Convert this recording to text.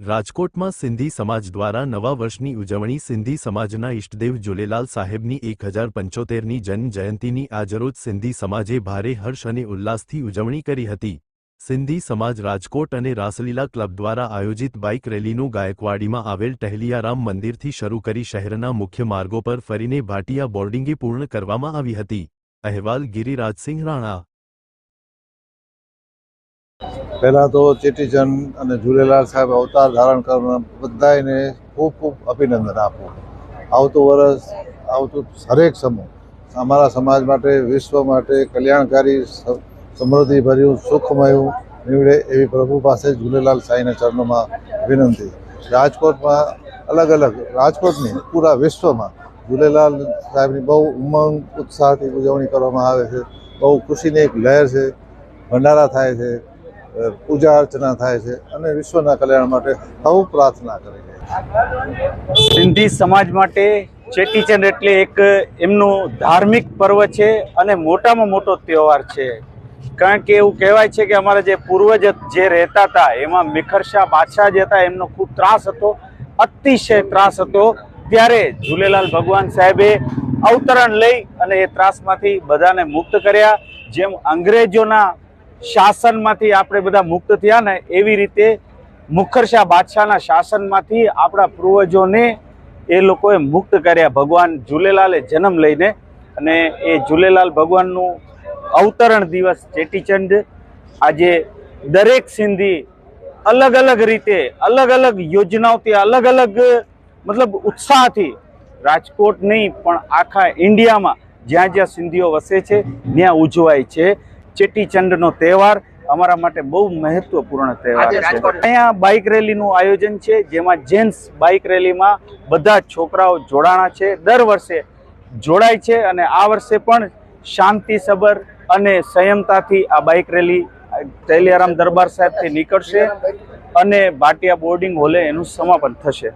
રાજકોટમાં સિંધી સમાજ દ્વારા નવા વર્ષની ઉજવણી સિંધી સમાજના ઇષ્ટદેવ ઝુલેલાલ સાહેબની એક હજાર પંચોતેરની જન્મજયંતીની આજરોજ સિંધી સમાજે ભારે હર્ષ અને ઉલ્લાસથી ઉજવણી કરી હતી. સિંધી સમાજ રાજકોટ અને રાસલીલા ક્લબ દ્વારા આયોજિત બાઇક રેલીનું ગાયકવાડીમાં આવેલ ટહેલિયારામ મંદિરથી શરૂ કરી શહેરના મુખ્ય માર્ગો પર ફરીને ભાટિયા બોર્ડિંગે પૂર્ણ કરવામાં આવી હતી. અહેવાલ ગિરિરાજસિંહ રાણા પહેલાં તો ચેટીચંદ અને ઝૂલેલાલ સાહેબ અવતાર ધારણ કરવાના બધાને ખૂબ ખૂબ અભિનંદન આપું. આવતું વર્ષ, આવતું હરેક સમૂહ, અમારા સમાજ માટે, વિશ્વ માટે કલ્યાણકારી સમૃદ્ધિભર્યું, સુખમયું નીવડે એવી પ્રભુ પાસે ઝૂલેલાલ સાંઈના ચરણોમાં વિનંતી રાજકોટમાં અલગ અલગ રાજકોટની પૂરા વિશ્વમાં ઝૂલેલાલ સાહેબની બહુ ઉમંગ, ઉત્સાહથી ઉજવણી કરવામાં આવે છે. બહુ ખુશીની એક લહેર છે. ભંડારા થાય છે. પૂજા અર્ચના થાય છે અને વિશ્વના કલ્યાણ માટે સૌ પ્રાર્થના કરે છે. સિંધી સમાજ માટે ચેટીચંદ એટલે એક એમનું ધાર્મિક પર્વ છે અને મોટામાં મોટો તહેવાર છે. કારણ કે એવું કહેવાય છે કે અમારા જે પૂર્વજ જે રહેતા હતા, એમાં મિખરશા બાદશાહ જે હતા, એમનો ખૂબ ત્રાસ હતો, અતિશય ત્રાસ હતો. ત્યારે ઝૂલેલાલ ભગવાન સાહેબે અવતરણ લઈ અને એ ત્રાસમાંથી બધાને મુક્ત કર્યા. જેમ અંગ્રેજોના શાસનમાંથી આપણે બધા મુક્ત થયા ને એવી રીતે મુખરશા બાદશાહના શાસનમાંથી આપણા પૂર્વજોને એ લોકોએ મુક્ત કર્યા. ભગવાન ઝૂલેલાલે જન્મ લઈને અને એ ઝૂલેલાલ ભગવાનનું અવતરણ દિવસ ચેટીચંડ આજે દરેક સિંધી અલગ અલગ રીતે, અલગ અલગ યોજનાઓથી, અલગ અલગ મતલબ ઉત્સાહથી રાજકોટ નહીં, પણ આખા ઇન્ડિયામાં જ્યાં જ્યાં સિંધીઓ વસે છે, ત્યાં ઉજવાય છે. ચેટીચંડનો તહેવાર અમારા માટે બહુ મહત્વપૂર્ણ તહેવાર છે. અહીંયા બાઇક રેલીનું આયોજન છે જેમાં જેન્ટ્સ બાઇક રેલીમાં બધા છોકરાઓ જોડાણા છે. દર વર્ષે જોડાય છે અને આ વર્ષે પણ શાંતિસભર અને સંયમતાથી આ બાઇક રેલી તૈલિયારામ દરબાર સાહેબથી નીકળશે અને ભાટિયા બોર્ડિંગ હોલે એનું સમાપન થશે.